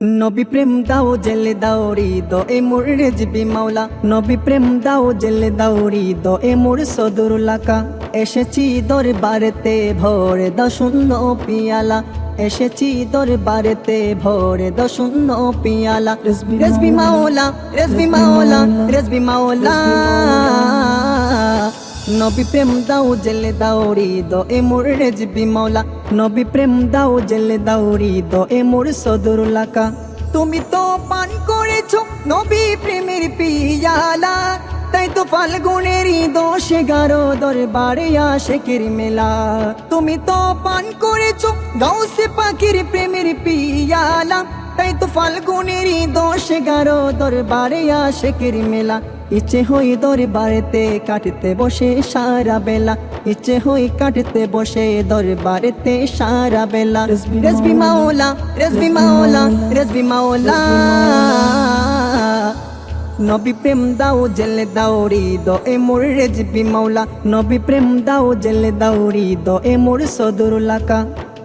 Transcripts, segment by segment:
নবী প্রেম দাও, জেলে দাওরি দ এ মোর রেজবি মাওলা। নবী প্রেম দাও, জেলে দাওরি দ এ মোর সদরুলাকা এসেছি দরবারেতে ভরে দ শূন্য পিয়ালা। এসেছি দরবারেতে ভরে দ শূন্য পিয়ালা। রেজবি মাওলা রেজবি মাওলা রেজবি মাওলা। নবী প্রেম দাও জেলে দাওরি দ এ মোর রেজবি মাওলা নবী প্রেম দাও জেলে দাওরি দ এ মোর সদরুলাকা তুমি তো পান করেছ নবী প্রেমের পিয়ালা তাই তো ফাল্গুনেরই দশ এগারো দরবারে আশেকের মেলা। তুমি তো পান করেছ গাউসে পাখির প্রেমের পিয়ালা। তাই তো ফাল্গুনেরই দশ এগারো দরবারে আশেকের মেলা। ইচ্ছে হই দরবারেতে কাটতে বসে সারা বেলা। ইচ্ছে হই কাটতে বসে দরবারেতে সারা বেলা। রেসবি মাওলা রেসবি মাওলা রেসবি মাওলা। নবী প্রেম দাও জেলে দাওরি দ এ মোর রেজবি মাওলা। নবী প্রেম দাও জেলে দাওরি দ এ মোর সদরুলাকা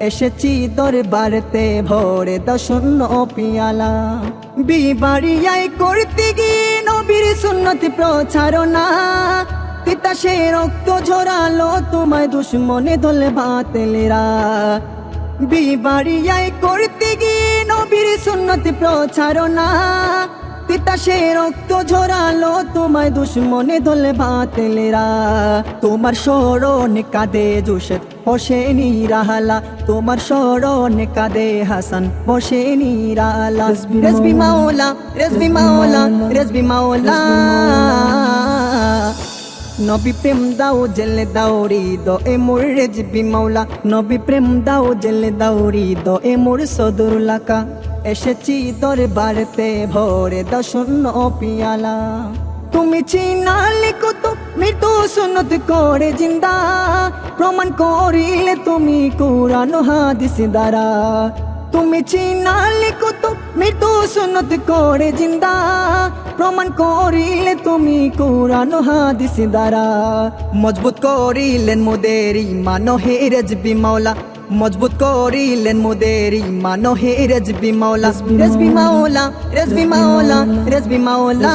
এসেছি দরবারেতে ভরে দ শূন্য পিয়ালা। বিবাড়িয়াই করতে গিয়ে নবীর সুন্নতি প্রচারণা। পিতা সে রক্ত ঝরালো তোমায় দুশ্মনে দলে বাতেলেরা। বিবাড়িয়াই করতে গিয়ে নবীর সুন্নতি প্রচারণা। পিতা সে রক্ত ঝরালো তোমায় দুশ্মনে দলে বাতেলেরা। তোমার স্মরণ কাঁদে জুসেদ বসে নিরাহালা তোমার স্মরণ কাঁদে হাসান। বসে নিরালা রেসবি মাওলা রেসবি মাওলা রেসবি মাওলা। নবী প্রেম দাও জেলে দাওরি দ এ মোর রেজবি মাওলা। নবী প্রেম দাও জেলে দাওরি দ এ মোর সদরুলাকা এসেছি দরবারেতে ভরে দ শূন্য পিয়ালা। তুমি চিনালে কত মৃত্যু সুন্নত করে জিন্দা। প্রমাণ করিলে তুমি কোরআন হাদিস দ্বারা। তুমি চিনালে কত মৃত্যু সুন্নত করে জিন্দা। প্রমাণ করিলে তুমি কোরআন হাদিস দ্বারা। মজবুত করিলেন মোদের ইমান হে রেজবি মাওলা। মজবুত করিলেন মোদের ইমান হে রেজবি মাওলা। রেজবি মাওলা রেজবি মাওলা রেজবি মাওলা।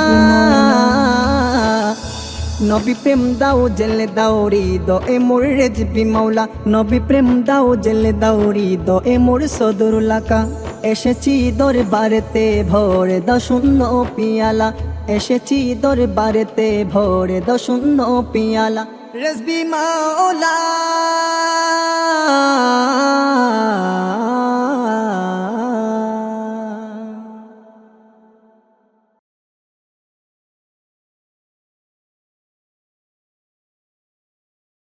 নবী প্রেম দাও জেলে দাওরি দ এ মোর রেজবি মাওলা নবী প্রেম দাও জেলে দাওরি দ এ মোর সদরুলাকা এসেছি দরবারেতে ভরে দ শূন্য পিয়ালা এসেছি দরবারেতে ভরে দ শূন্য পিয়ালা রেজবি মাওলা